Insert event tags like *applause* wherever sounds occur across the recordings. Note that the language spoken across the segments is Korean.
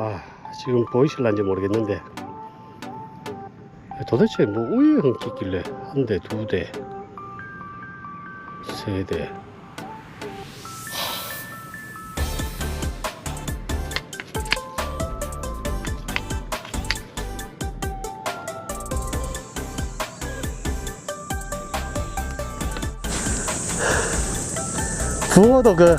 아 지금 보이실란지 모르겠는데 도대체 뭐 우유 흔기길래 한 대, 두 대, 세 대. 붕어도 그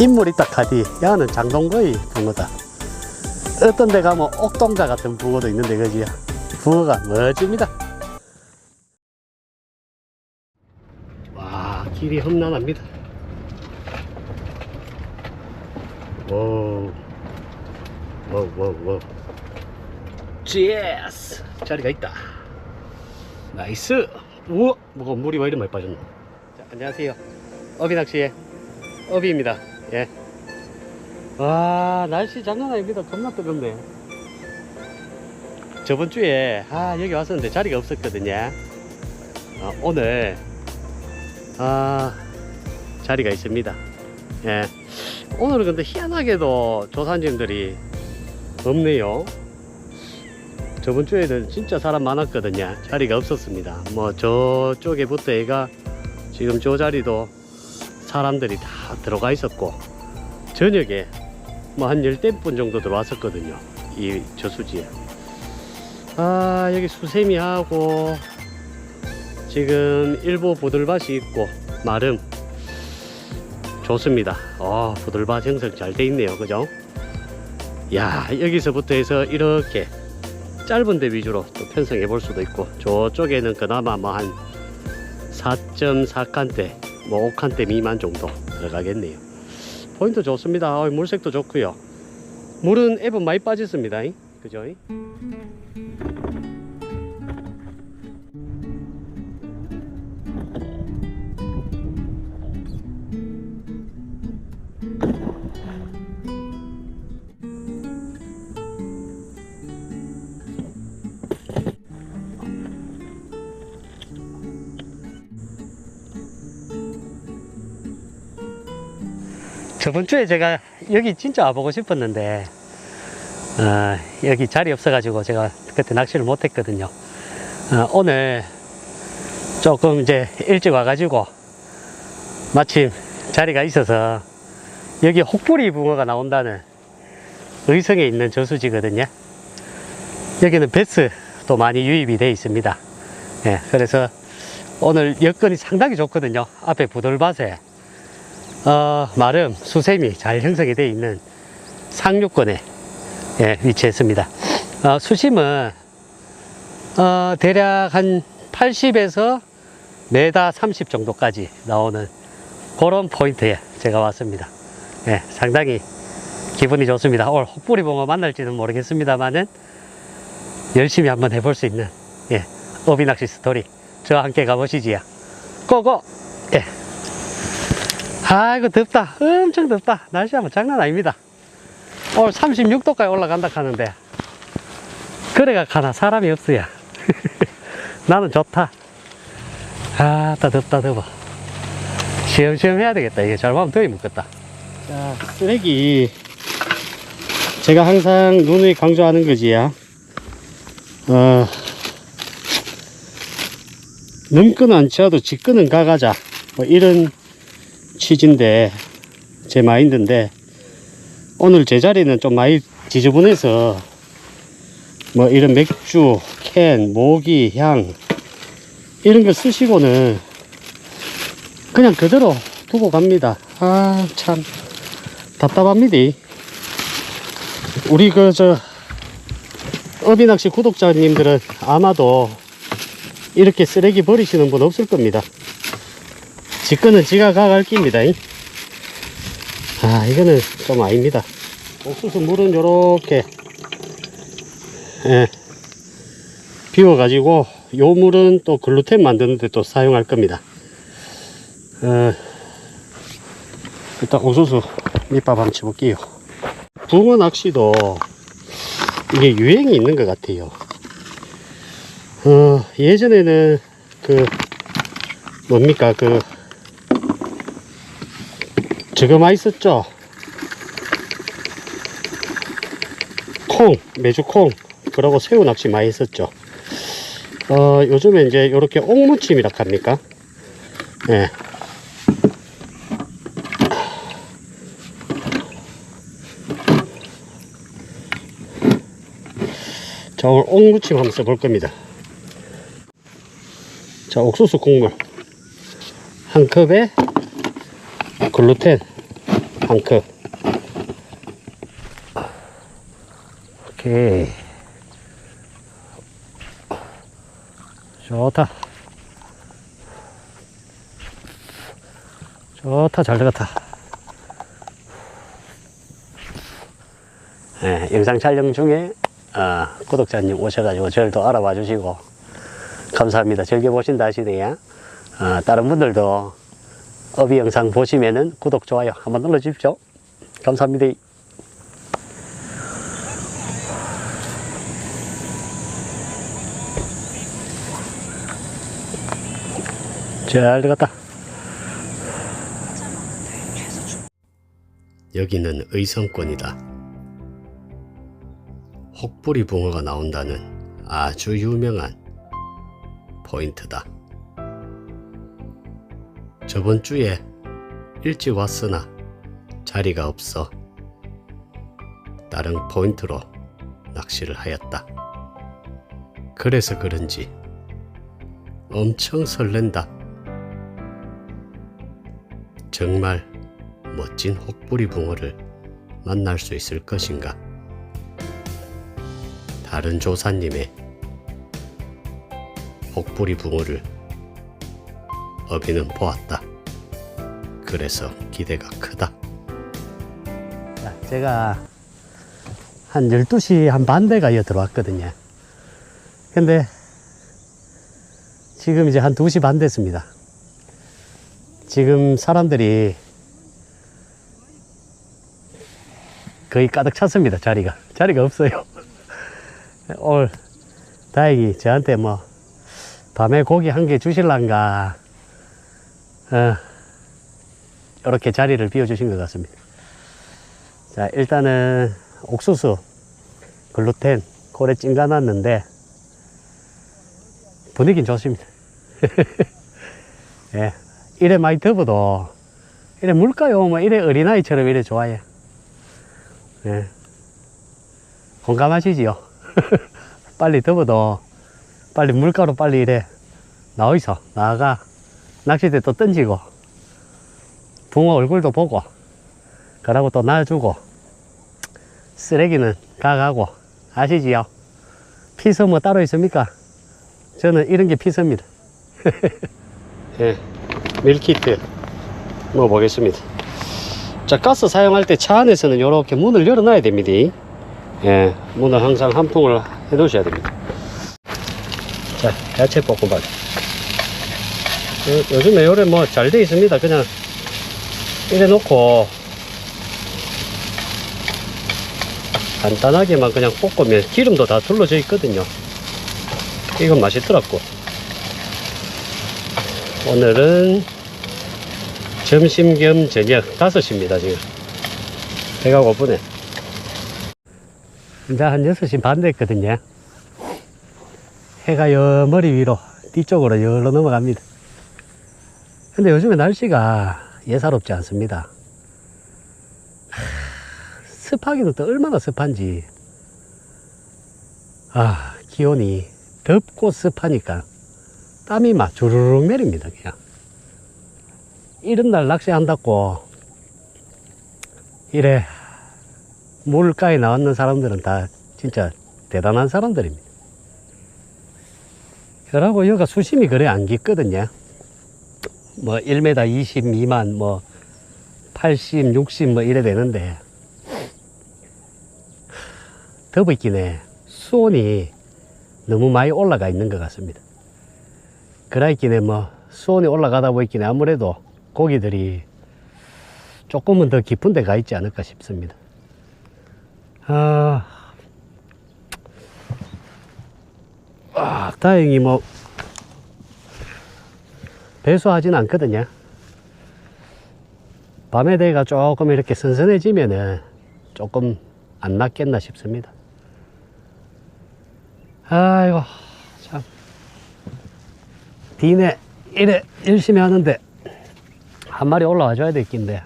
인물이 딱 하디 야는 장동거의 붕어다. 어떤 데 가면 옥동자 같은 붕어도 있는데 그지? 붕어가 멋집니다. 와 길이 험난합니다. 오 와우 제스! 자리가 있다. 나이스! 우와 뭐가 물이 왜 이리 많이 빠졌노? 자, 안녕하세요. 어비낚시의 어비입니다 예. 와 날씨 장난 아닙니다. 겁나 뜨겁네. 저번 주에 아 여기 왔었는데 자리가 없었거든요. 어, 오늘 아 자리가 있습니다. 예. 오늘은 근데 희한하게도 조산님들이 없네요. 저번 주에는 진짜 사람 많았거든요. 자리가 없었습니다. 뭐 저쪽에부터 애가 지금 저 자리도 사람들이 다 들어가 있었고 저녁에 뭐 한 열댓 분 정도 들어왔었거든요 이 저수지에. 아 여기 수세미하고 지금 일부 보들밭이 있고 마름. 좋습니다. 어 보들밭 형성 잘 돼 있네요 그죠? 야 여기서부터 해서 이렇게 짧은 데 위주로 또 편성해 볼 수도 있고 저쪽에는 그나마 뭐 한 4.4칸대 뭐 5칸대 미만 정도 들어가겠네요. 포인트 좋습니다. 어, 물색도 좋고요. 물은 앱은 많이 빠졌습니다. 이. 그죠 저번 주에 제가 여기 진짜 와보고 싶었는데 어, 여기 자리 없어가지고 제가 그때 낚시를 못했거든요. 어, 오늘 조금 이제 일찍 와가지고 마침 자리가 있어서 여기 혹부리 붕어가 나온다는 의성에 있는 저수지거든요. 여기는 베스도 많이 유입이 되어 있습니다. 예, 그래서 오늘 여건이 상당히 좋거든요. 앞에 부들밭에 어, 마름, 수세미 잘 형성이 되어 있는 상류권에 예, 위치했습니다. 어, 수심은 어, 대략 한 80에서 메다 30 정도까지 나오는 그런 포인트에 제가 왔습니다. 예, 상당히 기분이 좋습니다. 오늘 혹부리 봉어 만날지는 모르겠습니다만은 열심히 한번 해볼 수 있는 예, 어비낚시 스토리 저와 함께 가보시지요. 고고! 예. 아이고 덥다. 엄청 덥다. 날씨가 뭐 장난 아닙니다. 오늘 36도까지 올라간다 하는데 그래가 가나 사람이 없어야. *laughs* 나는 좋다. 아따 덥다 더워. 시험시험 해야 되겠다. 이게 잘못하면 더위 묻겠다. 자 쓰레기. 제가 항상 누누이 강조하는 거지요. 어, 넘거는 안 치워도 직거는 가가자. 뭐 이런 취지인데 제 마인드인데 오늘 제 자리는 좀 많이 지저분해서 뭐 이런 맥주, 캔, 모기, 향 이런 거 쓰시고는 그냥 그대로 두고 갑니다. 아 참 답답합니다. 우리 그 저 어비낚시 구독자님들은 아마도 이렇게 쓰레기 버리시는 분 없을 겁니다. 직권은 지가 가갈 깁니다. 아, 이거는 좀 아닙니다. 옥수수 물은 요렇게, 예, 비워가지고, 요 물은 또 글루텐 만드는데 또 사용할 겁니다. 어, 일단 옥수수 밑밥 한번 쳐볼게요. 붕어 낚시도 이게 유행이 있는 것 같아요. 어, 예전에는 그, 뭡니까, 그, 저거 썼죠? 콩, 메주 콩, 그러고 새우 낚시 많이 했었죠. 어, 요즘에 이제 이렇게 옥무침이라 합니까? 예. 자, 오늘 옥무침 한번 써볼 겁니다. 자, 옥수수 국물. 한 컵에 글루텐 한 컵. 오케이. 좋다. 좋다, 잘 들어갔다. 네, 영상 촬영 중에 어, 구독자님 오셔가지고 저를 또 알아봐 주시고 감사합니다. 즐겨보신다 하시네요. 어, 다른 분들도 어비 영상 보시면은 구독, 좋아요 한번 눌러주십시오. 감사합니다. 잘 들어갔다. 여기는 의성권이다. 혹부리 붕어가 나온다는 아주 유명한 포인트다. 저번 주에 일찍 왔으나 자리가 없어 다른 포인트로 낚시를 하였다. 그래서 그런지 엄청 설렌다. 정말 멋진 혹부리 붕어를 만날 수 있을 것인가? 다른 조사님의 혹부리 붕어를 어비는 보았다. 그래서 기대가 크다. 제가 한 12시 한 반대가 이어 들어왔거든요. 근데 지금 이제 한 2시 반 됐습니다. 지금 사람들이 거의 가득 찼습니다. 자리가. 자리가 없어요. *laughs* 오늘 다행히 저한테 뭐 밤에 고기 한 개 주실란가 어, 이렇게 자리를 비워주신 것 같습니다. 자 일단은 옥수수 글루텐 고래 찡가놨는데 분위기는 좋습니다. *laughs* 예, 이래 많이 더워도 이래 물가요 뭐 이래 어린아이처럼 이래 좋아요. 예, 공감하시지요? *laughs* 빨리 더워도 빨리 물가로 빨리 이래 나와있어 나가 낚싯대 또 던지고 붕어 얼굴도 보고 그러고 또 놔주고 쓰레기는 가가고 아시지요? 피서 뭐 따로 있습니까? 저는 이런 게 피서입니다 *laughs* 예, 밀키트 먹어보겠습니다 자 가스 사용할 때 차 안에서는 이렇게 문을 열어놔야 됩니다 예, 문을 항상 한 풍을 해 놓으셔야 됩니다. 자, 야채 볶음밥. 요, 요즘에 요래 뭐 잘 돼 있습니다. 그냥 이래 놓고 간단하게만 그냥 볶으면 기름도 다 둘러져 있거든요. 이건 맛있더라고. 오늘은 점심 겸 저녁 5시입니다, 지금. 배가 고프네. 이제 한 6시 반 됐거든요. 해가 여 머리 위로, 뒤쪽으로 열로 넘어갑니다. 근데 요즘에 날씨가 예사롭지 않습니다. 하, 습하기는 또 얼마나 습한지. 아, 기온이 덥고 습하니까 땀이 막 주르륵 내립니다, 그냥. 이런 날 낚시한다고, 이래, 물가에 나왔는 사람들은 다 진짜 대단한 사람들입니다. 그러고 여기가 수심이 그래 안 깊거든요. 뭐 1m 20 미만, 뭐 80, 60 뭐 이래 되는데 해. 수온이 너무 많이 올라가 있는 것 같습니다. 그라 있긴 해. 뭐 수온이 올라가다 보이긴 해. 아무래도 고기들이 조금은 더 깊은 데 가 있지 않을까 싶습니다. 아, 아, 다행히 뭐, 배수하진 않거든요. 밤에 대가 조금 이렇게 선선해지면은 조금 안 낫겠나 싶습니다. 아이고, 참. 디네, 이래 열심히 하는데, 한 마리 올라와 줘야 될 낀데.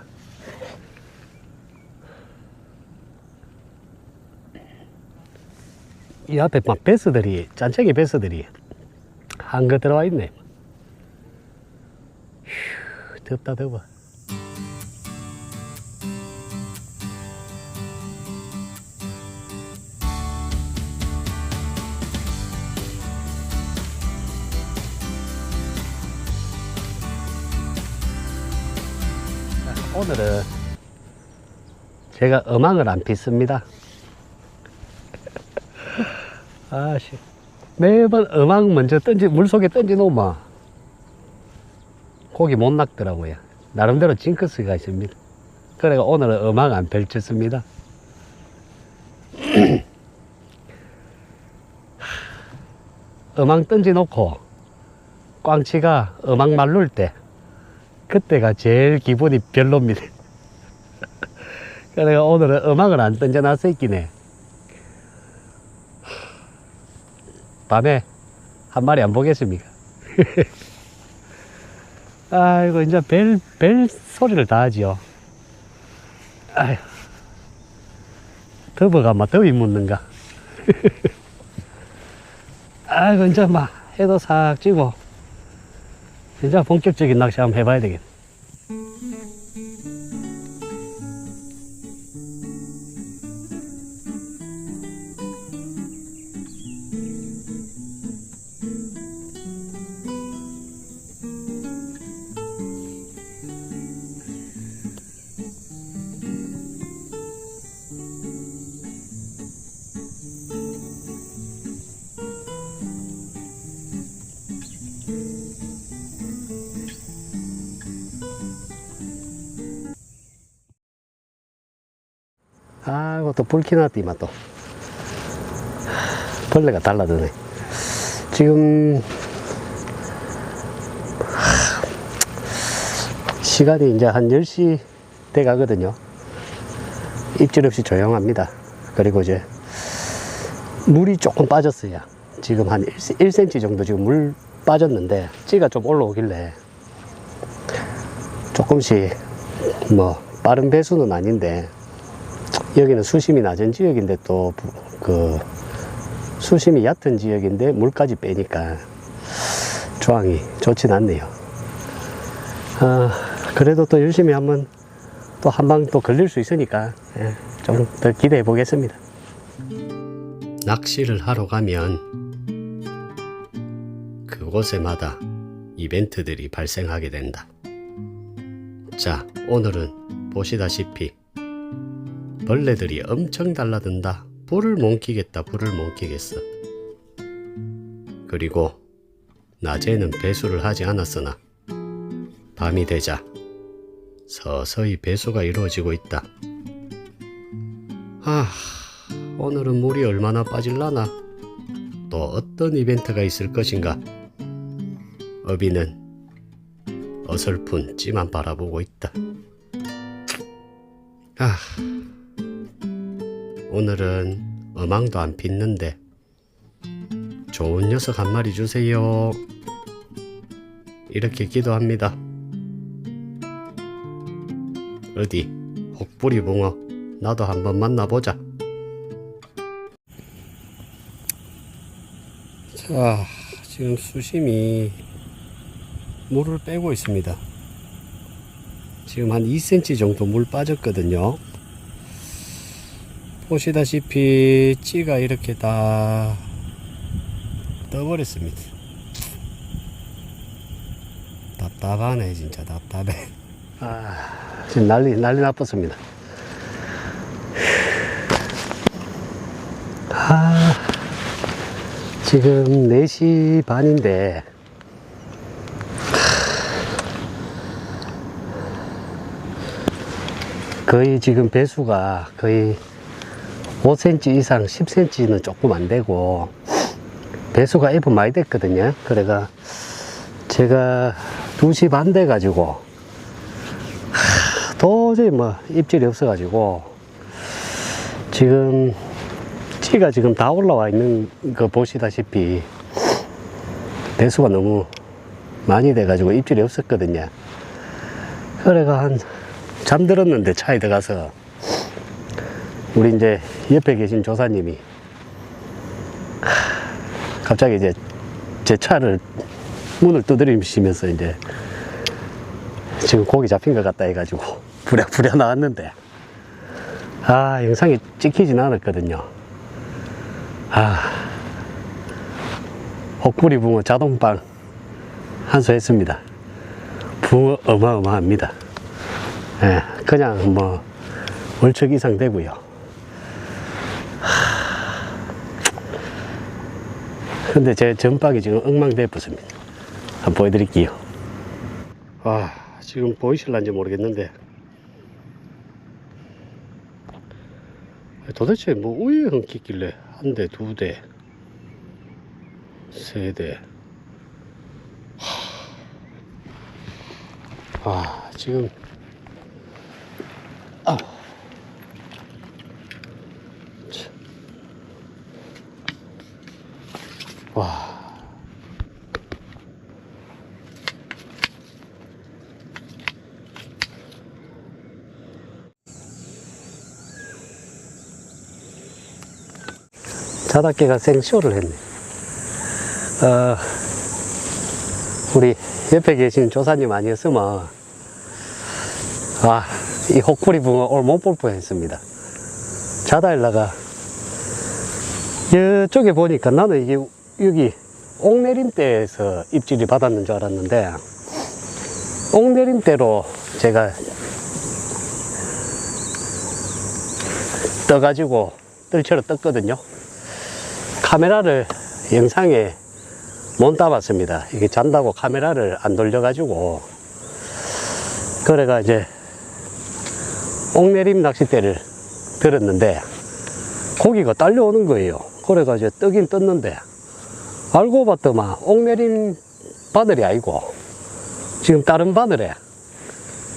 이 앞에 막 베스들이, 짠챙이 베스들이 한 거 들어와 있네. 휴, 덥다, 더워. 오늘은 제가 음악을 안 pis습니다. *laughs* 아씨. 매번 음악 먼저 던지, 물속에 던지 놓으면 고기 못 낚더라고요. 나름대로 징크스가 있습니다. 그래가 오늘은 음악 안 펼쳤습니다. *clears throat* 음악 던지 놓고 꽝치가 음악 말룰 때 그때가 제일 기분이 별로입니다. *laughs* 그래가 오늘은 음악을 안 던져놨어 있긴 해. *sniffs* 밤에 한 마리 안 보겠습니까? *laughs* 아이고, 이제 벨, 벨 소리를 다 하지요. 아휴. 더버가 막 더위 묻는가. *laughs* 아이고, 이제 막 해도 싹 지고, 이제 본격적인 낚시 한번 해봐야 되겠네. 아이고, 또 불키나띠만 또. 벌레가 달라드네. 지금, 시간이 이제 한 10시 돼 가거든요. 입질 없이 조용합니다. 그리고 이제, 물이 조금 빠졌어요. 지금 한 1, cm 정도 지금 물 빠졌는데, 찌가 좀 올라오길래, 조금씩, 뭐, 빠른 배수는 아닌데, 여기는 수심이 낮은 지역인데 또 그 수심이 얕은 지역인데 물까지 빼니까 조항이 좋진 않네요. 아, 그래도 또 열심히 한번 또 한 방 또 걸릴 수 있으니까 예, 좀더 기대해 보겠습니다. 낚시를 하러 가면 그곳에마다 이벤트들이 발생하게 된다. 자, 오늘은 보시다시피 벌레들이 엄청 달라든다. 불을 못 켜겠다. 불을 못 켜겠어. 그리고 낮에는 배수를 하지 않았으나 밤이 되자 서서히 배수가 이루어지고 있다. 아, 오늘은 물이 얼마나 빠질라나? 또 어떤 이벤트가 있을 것인가? 어비는 어설픈 찌만 바라보고 있다. 아, 오늘은 어망도 안 pis는데 좋은 녀석 한 마리 주세요. 이렇게 기도합니다. 어디 혹부리 붕어 나도 한번 만나보자. 자, 지금 수심이 물을 빼고 있습니다. 지금 한 2cm 정도 물 빠졌거든요. 보시다시피 찌가 이렇게 다 떠버렸습니다. 답답하네 진짜 답답해. 아 지금 난리 난리 나빴습니다. 아 지금 4시 반인데 거의 지금 배수가 거의 5cm 이상 10cm는 조금 안 되고 배수가 F 많이 됐거든요. 그래가 제가 2시 반 돼 가지고 도저히 뭐 입질이 없어 가지고 지금 입지가 지금 다 올라와 있는 거 보시다시피 대수가 너무 많이 돼 가지고 입질이 없었거든요. 그래가 한 잠들었는데 차에 들어가서 우리 이제 옆에 계신 조사님이 하, 갑자기 이제 제 차를 문을 두드리시면서 이제 지금 고기 잡힌 것 같다 해가지고 부랴부랴 나왔는데 아 영상이 찍히진 않았거든요. 아 혹부리 붕어 자동빵 한수했습니다. 붕어 어마어마합니다. 예, 그냥 뭐 월척 이상 되고요 근데 제 전박이 지금 엉망대부습니다. 한번 보여드릴게요. 아 지금 보이실란지 모르겠는데. 도대체 뭐 우유에 엉키길래 한 대, 두 대, 세 대. 하... 아, 지금. 아. 와. 자닭개가 생쇼를 했네. 어, 우리 옆에 계신 조사님 아니었으면, 아, 이 호쿠리 붕어 오늘 못볼 뻔 했습니다. 자다 일라가, 이쪽에 보니까 나는 이게 여기 옥내림대에서 입질이 받았는 줄 알았는데, 옥내림대로 제가 떠가지고 뜰채로 떴거든요. 카메라를 영상에 못 담았습니다. 이게 잔다고 카메라를 안 돌려가지고 그래가 이제 옥내림 낚싯대를 들었는데 고기가 딸려오는 거예요. 그래가 이제 뜨긴 떴는데 알고 봤더만 옥내림 바늘이 아니고 지금 다른 바늘에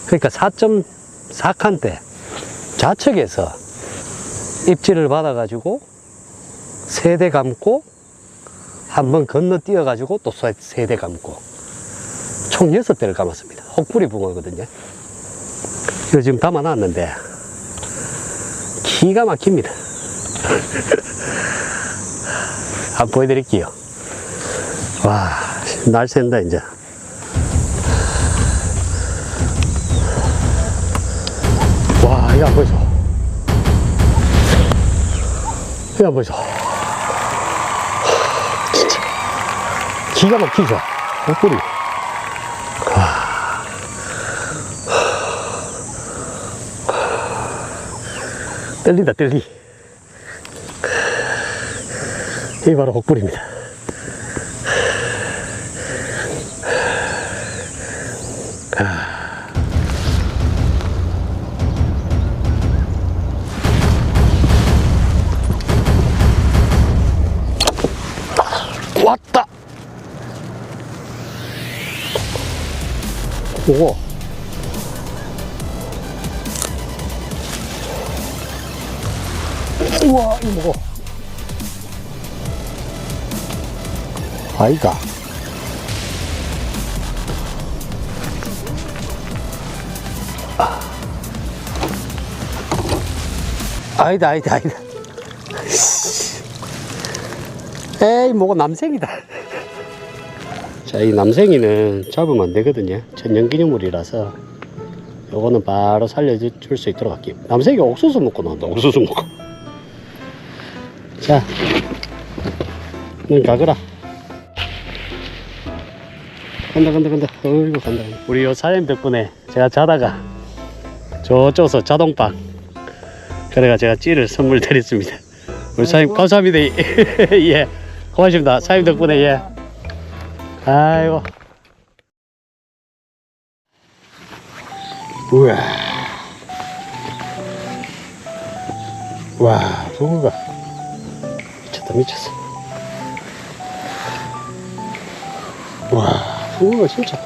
그러니까 4.4칸대 좌측에서 입질을 받아 가지고 세 대 감고 한번 건너뛰어 가지고 또 세 대 감고 총 여섯 대를 감았습니다. 혹부리 붕어거든요. 이거 지금 담아놨는데 기가 막힙니다. *laughs* 한번 보여드릴게요. 와, 날 샌다, 이제. 와, 보이죠? 이거 안 보이죠? 진짜 기가 막히죠? 목소리 떨린다 떨리 이게 바로 혹불입니다 오 우와 이거 먹어. 아이가. 아니다 아니다 아니다. *laughs* 에이 뭐가 남생이다 자 이 남생이는 잡으면 안 되거든요 천연기념물이라서 요거는 바로 살려줄 수 있도록 할게요 남생이 옥수수 먹고 나온다 옥수수 먹고 자, 넌 가거라. 간다, 간다, 간다. 어이구, 간다. 우리 요 사장님 덕분에 제가 자다가 저쪽서 자동빵. 그래가 제가 찌를 선물 드렸습니다. 우리 사장님 감사합니다. *laughs* 예. 고맙습니다. 사장님 덕분에 예. 아이고. 우와. 와, 붕어가. 미쳤다 미쳤어 와 붕어가 진짜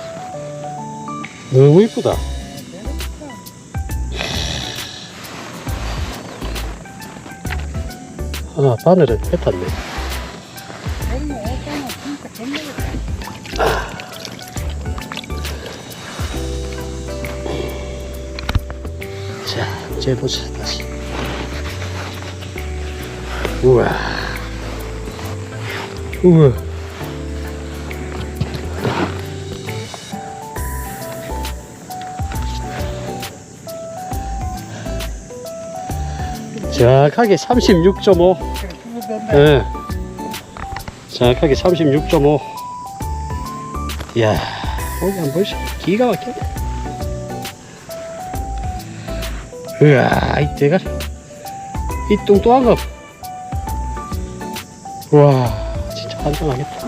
너무 이쁘다 아, 바늘은 뱉었네. 재보자, 다시. 우와. 우와. 정확하게 36.5. 예. 정확하게 36.5. 이야, 거기 안 보이시? 기가 막혀. 으아, 이 대가, 이 뚱뚱한 거. 와, 진짜 환장하겠다.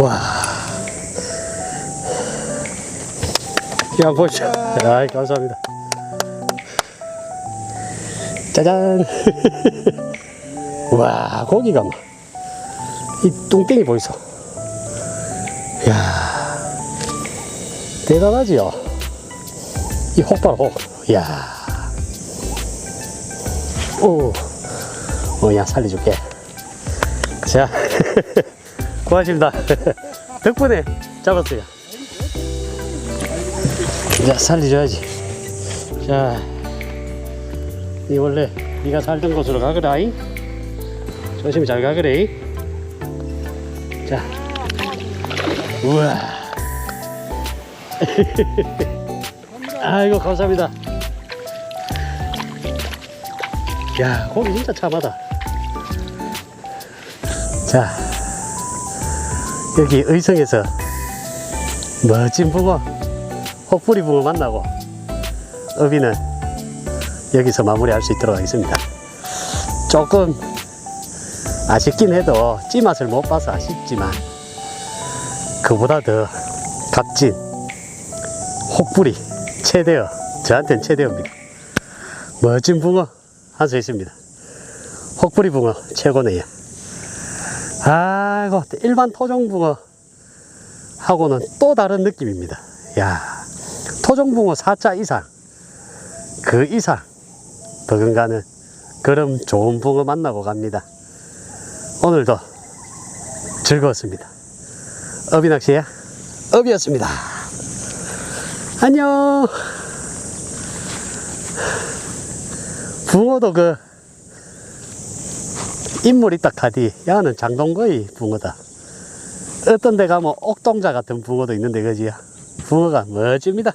와. 야, 보자. 아이, 감사합니다. 짜잔. *laughs* 와, 고기가 막. 이 뚱땡이 보이소. 야 대단하지요? 이 혹발 혹. 야 오. 어, 야, 살려줄게. 자. *laughs* 고맙습니다. *laughs* 덕분에 잡았어요. 자, 살려줘야지. 자, 니 원래 네가 살던 곳으로 가거라잉. 조심히 잘 가거래. 자, 우와. *laughs* 아이고 감사합니다. 야, 고기 진짜 참하다. 자, 여기 의성에서 멋진 붕어, 혹부리 붕어 만나고 어비는 여기서 마무리할 수 있도록 하겠습니다. 조금 아쉽긴 해도 찌맛을 못 봐서 아쉽지만 그보다 더 값진 혹부리 최대어 저한테는 최대어입니다. 멋진 붕어 한 수 있습니다. 혹부리 붕어 최고네요. 아이고 일반 토종 붕어 하고는 또 다른 느낌입니다. 야 토종 붕어 4자 이상 그 이상 버금가는 그런 좋은 붕어 만나고 갑니다. 오늘도 즐거웠습니다. 어비낚시의 어비였습니다. 안녕. 붕어도 그 인물 있다 카디 야는 장동거의 붕어다. 어떤 데 가면 옥동자 같은 붕어도 있는데 그지요. 붕어가 멋집니다.